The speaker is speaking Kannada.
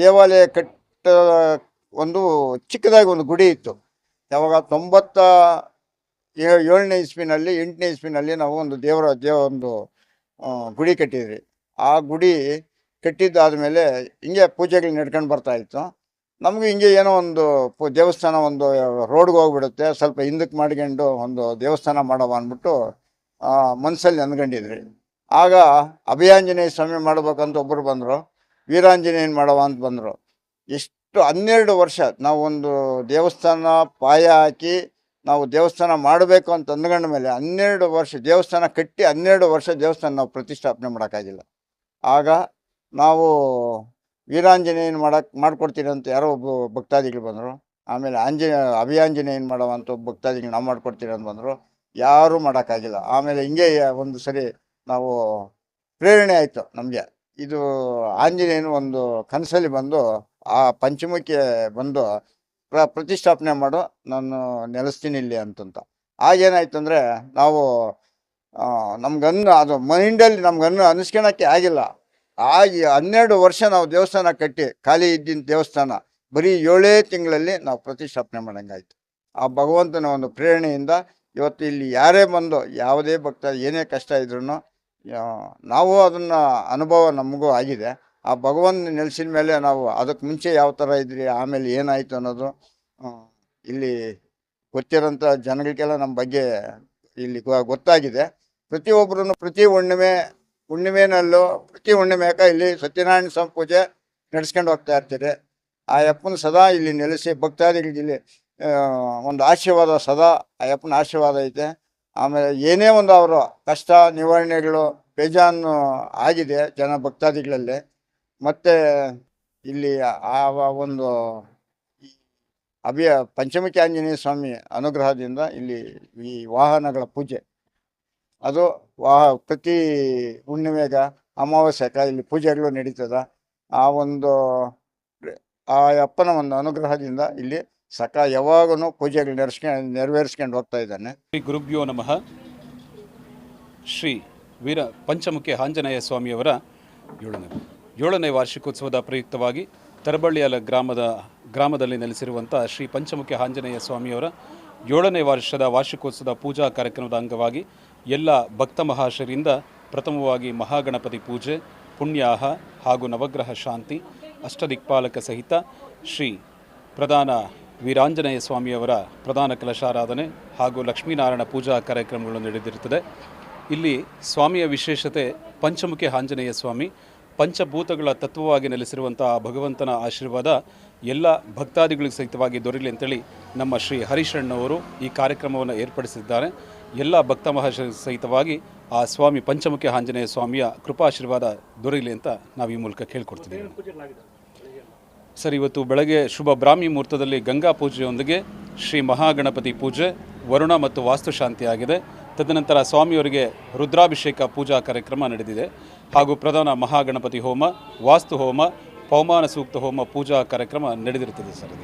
ದೇವಾಲಯ ಕಟ್ಟ ಒಂದು ಚಿಕ್ಕದಾಗಿ ಒಂದು ಗುಡಿ ಇತ್ತು. ಯಾವಾಗ ತೊಂಬತ್ತ ಏಳನೇ ಇಸ್ವಿನಲ್ಲಿ, ಎಂಟನೇ ಇಸ್ವಿನಲ್ಲಿ ನಾವು ಒಂದು ದೇವರ, ದೇವ ಒಂದು ಗುಡಿ ಕಟ್ಟಿದ್ರಿ ಆ ಗುಡಿ ಕಟ್ಟಿದ್ದಾದ್ಮೇಲೆ ಹಿಂಗೆ ಪೂಜೆಗಳು ನಡ್ಕೊಂಡು ಬರ್ತಾ ಇತ್ತು. ನಮಗೂ ಹಿಂಗೆ ಏನೋ ಒಂದು ದೇವಸ್ಥಾನ ಒಂದು ರೋಡ್ಗೆ ಹೋಗ್ಬಿಡುತ್ತೆ. ಸ್ವಲ್ಪ ಹಿಂದಕ್ಕೆ ಮಾಡ್ಕೊಂಡು ಒಂದು ದೇವಸ್ಥಾನ ಮಾಡವ ಅಂದ್ಬಿಟ್ಟು ಮನಸ್ಸಲ್ಲಿ ಅಂದ್ಕೊಂಡಿದ್ರಿ ಆಗ ಅಭಯಾಂಜನೇಯ ಸ್ವಾಮಿ ಮಾಡ್ಬೇಕಂತ ಒಬ್ಬರು ಬಂದರು. ವೀರಾಂಜನೇಯನ್ ಮಾಡವ ಅಂತ ಬಂದರು. ಎಷ್ಟು ಹನ್ನೆರಡು ವರ್ಷ ನಾವು ಒಂದು ದೇವಸ್ಥಾನ ಪಾಯ ಹಾಕಿ ನಾವು ದೇವಸ್ಥಾನ ಮಾಡಬೇಕು ಅಂತ ಅಂದ್ಕೊಂಡ ಮೇಲೆ ಹನ್ನೆರಡು ವರ್ಷ ದೇವಸ್ಥಾನ ಕಟ್ಟಿ ಹನ್ನೆರಡು ವರ್ಷ ದೇವಸ್ಥಾನ ನಾವು ಪ್ರತಿಷ್ಠಾಪನೆ ಮಾಡೋಕ್ಕಾಗಿಲ್ಲ. ಆಗ ನಾವು ವೀರಾಂಜನೇಯನ್ ಮಾಡೋಕ್ಕೆ ಮಾಡ್ಕೊಡ್ತೀನಿ ಅಂತ ಯಾರೋ ಒಬ್ಬ ಭಕ್ತಾದಿಗಳು ಬಂದರು. ಆಮೇಲೆ ಆಂಜನೇಯ ಅಭಿಯಾಂಜನೇಯನ್ ಮಾಡವ ಅಂತ ಒಬ್ಬ ಭಕ್ತಾದಿಗಳು ನಾವು ಮಾಡ್ಕೊಡ್ತೀನಿ ಅಂತ ಬಂದರು. ಯಾರೂ ಮಾಡೋಕ್ಕಾಗಿಲ್ಲ. ಆಮೇಲೆ ಹಿಂಗೆ ಒಂದು ಸರಿ ನಾವು ಪ್ರೇರಣೆ ಆಯಿತು ನಮಗೆ. ಇದು ಆಂಜನೇಯನ ಒಂದು ಕನಸಲ್ಲಿ ಬಂದು ಆ ಪಂಚಮುಖಿ ಬಂದು ಪ್ರ, ಪ್ರತಿಷ್ಠಾಪನೆ ಮಾಡು, ನಾನು ನೆಲೆಸ್ತೀನಿ ಇಲ್ಲಿ ಅಂತಂತ. ಆಗೇನಾಯ್ತು ಅಂದರೆ ನಾವು ನಮ್ಗನ್ನು ಅದು ಮೈಂಡಲ್ಲಿ ನಮ್ಗನ್ನು ಅನಿಸ್ಕೊಳಕ್ಕೆ ಆಗಿಲ್ಲ. ಆಗಿ ಹನ್ನೆರಡು ವರ್ಷ ನಾವು ದೇವಸ್ಥಾನ ಕಟ್ಟಿ, ಖಾಲಿ ಇದ್ದಿದ್ದ ದೇವಸ್ಥಾನ, ಬರೀ ಏಳೇ ತಿಂಗಳಲ್ಲಿ ನಾವು ಪ್ರತಿಷ್ಠಾಪನೆ ಮಾಡಂಗಾಯ್ತು ಆ ಭಗವಂತನ ಒಂದು ಪ್ರೇರಣೆಯಿಂದ ಇವತ್ತು ಇಲ್ಲಿ ಯಾರೇ ಬಂದು, ಯಾವುದೇ ಭಕ್ತ ಏನೇ ಕಷ್ಟ ಇದ್ರೂ ನಾವು ಅದನ್ನು ಅನುಭವ ನಮಗೂ ಆಗಿದೆ. ಆ ಭಗವಂತ ನೆಲೆಸಿದ ಮೇಲೆ ನಾವು ಅದಕ್ಕೆ ಮುಂಚೆ ಯಾವ ಥರ ಇದ್ರಿ, ಆಮೇಲೆ ಏನಾಯಿತು ಅನ್ನೋದು ಇಲ್ಲಿ ಗೊತ್ತಿರೋಂಥ ಜನಗಳಿಗೆಲ್ಲ ನಮ್ಮ ಬಗ್ಗೆ ಇಲ್ಲಿ ಗೊತ್ತಾಗಿದೆ. ಪ್ರತಿಯೊಬ್ಬರೂ ಪ್ರತಿ ಹುಣ್ಣಿಮೆ, ಹುಣ್ಣಿಮೆನಲ್ಲೂ ಪ್ರತಿ ಹುಣ್ಣಿಮೆಗ ಇಲ್ಲಿ ಸತ್ಯನಾರಾಯಣ ಸ್ವಾಮಿ ಪೂಜೆ ನಡೆಸ್ಕೊಂಡು ಹೋಗ್ತಾ ಇರ್ತೀರಿ. ಆ ಅಪ್ಪನ ಸದಾ ಇಲ್ಲಿ ನೆಲೆಸಿ ಭಕ್ತಾದಿಗಳಿಗೆ ಇಲ್ಲಿ ಒಂದು ಆಶೀರ್ವಾದ ಸದಾ ಆ ಅಪ್ಪನ ಆಶೀರ್ವಾದ ಐತೆ. ಆಮೇಲೆ ಏನೇ ಒಂದು ಅವರು ಕಷ್ಟ, ನಿವಾರಣೆಗಳು, ಬೇಜಾನು ಆಗಿದೆ ಜನ ಭಕ್ತಾದಿಗಳಲ್ಲಿ. ಮತ್ತೆ ಇಲ್ಲಿ ಆ ಒಂದು ಅಭಿಯ ಪಂಚಮುಖಿ ಆಂಜನೇಯ ಸ್ವಾಮಿ ಅನುಗ್ರಹದಿಂದ ಇಲ್ಲಿ ಈ ವಾಹನಗಳ ಪೂಜೆ. ಅದು ವಾಹ, ಪ್ರತಿ ಹುಣ್ಣಿಮೆಗ ಅಮಾವಾಸ್ಯಕ ಇಲ್ಲಿ ಪೂಜೆಗಳು ನಡೀತದ. ಆ ಒಂದು ಆ ಅಪ್ಪನ ಒಂದು ಅನುಗ್ರಹದಿಂದ ಇಲ್ಲಿ ಸಕ ಯಾವಾಗೂ ಪೂಜೆಗಳು ನೆರೆಸ್ಕೊಂಡು ನೆರವೇರಿಸ್ಕೊಂಡು ಹೋಗ್ತಾ ಇದ್ದಾನೆ. ಶ್ರೀ ಗುರುಭ್ಯೋ ನಮಃ. ಶ್ರೀ ವೀರ ಪಂಚಮುಖಿ ಆಂಜನೇಯ ಸ್ವಾಮಿಯವರ ಏಳನೇ ಏಳನೇ ವಾರ್ಷಿಕೋತ್ಸವದ ಪ್ರಯುಕ್ತವಾಗಿ ತರಬಳ್ಳಿಯಲ ಗ್ರಾಮದ, ಗ್ರಾಮದಲ್ಲಿ ನೆಲೆಸಿರುವಂಥ ಶ್ರೀ ಪಂಚಮುಖಿ ಆಂಜನೇಯ ಸ್ವಾಮಿಯವರ ಏಳನೇ ವರ್ಷದ ವಾರ್ಷಿಕೋತ್ಸವದ ಪೂಜಾ ಕಾರ್ಯಕ್ರಮದ ಅಂಗವಾಗಿ ಎಲ್ಲ ಭಕ್ತ ಮಹಾಶರಿಂದ ಪ್ರಥಮವಾಗಿ ಮಹಾಗಣಪತಿ ಪೂಜೆ, ಪುಣ್ಯಾಹ ಹಾಗೂ ನವಗ್ರಹ ಶಾಂತಿ, ಅಷ್ಟದಿಕ್ಪಾಲಕ ಸಹಿತ ಶ್ರೀ ಪ್ರಧಾನ ವೀರಾಂಜನೇಯ ಸ್ವಾಮಿಯವರ ಪ್ರಧಾನ ಕಲಶಾರಾಧನೆ ಹಾಗೂ ಲಕ್ಷ್ಮೀನಾರಾಯಣ ಪೂಜಾ ಕಾರ್ಯಕ್ರಮಗಳು ನಡೆದಿರುತ್ತದೆ. ಇಲ್ಲಿ ಸ್ವಾಮಿಯ ವಿಶೇಷತೆ ಪಂಚಮುಖಿ ಆಂಜನೇಯ ಸ್ವಾಮಿ, ಪಂಚಭೂತಗಳ ತತ್ವವಾಗಿ ನೆಲೆಸಿರುವಂತಹ ಭಗವಂತನ ಆಶೀರ್ವಾದ ಎಲ್ಲ ಭಕ್ತಾದಿಗಳಿಗೆ ಸಹಿತವಾಗಿ ದೊರೆಯಲಿ ಅಂತೇಳಿ ನಮ್ಮ ಶ್ರೀ ಹರಿಶಣ್ಣವರು ಈ ಕಾರ್ಯಕ್ರಮವನ್ನು ಏರ್ಪಡಿಸಿದ್ದಾರೆ. ಎಲ್ಲ ಭಕ್ತ ಮಹರ್ಷ ಸಹಿತವಾಗಿ ಆ ಸ್ವಾಮಿ ಪಂಚಮುಖಿ ಆಂಜನೇಯ ಸ್ವಾಮಿಯ ಕೃಪಾಶೀರ್ವಾದ ದೊರೆಯಲಿ ಅಂತ ನಾವು ಈ ಮೂಲಕ ಕೇಳ್ಕೊಡ್ತಿದ್ದೀವಿ. ಸರ್, ಇವತ್ತು ಬೆಳಗ್ಗೆ ಶುಭ ಬ್ರಾಹ್ಮಿ ಮುಹೂರ್ತದಲ್ಲಿ ಗಂಗಾ ಪೂಜೆಯೊಂದಿಗೆ ಶ್ರೀ ಮಹಾಗಣಪತಿ ಪೂಜೆ, ವರುಣ ಮತ್ತು ವಾಸ್ತುಶಾಂತಿ ಆಗಿದೆ. ತದನಂತರ ಸ್ವಾಮಿಯವರಿಗೆ ರುದ್ರಾಭಿಷೇಕ ಪೂಜಾ ಕಾರ್ಯಕ್ರಮ ನಡೆದಿದೆ. ಹಾಗೂ ಪ್ರಧಾನ ಮಹಾಗಣಪತಿ ಹೋಮ, ವಾಸ್ತು ಹೋಮ ಪೌಮಾನ ಸೂಕ್ತ ಹೋಮ ಪೂಜಾ ಕಾರ್ಯಕ್ರಮ ನಡೆದಿರುತ್ತದೆ ಸರ್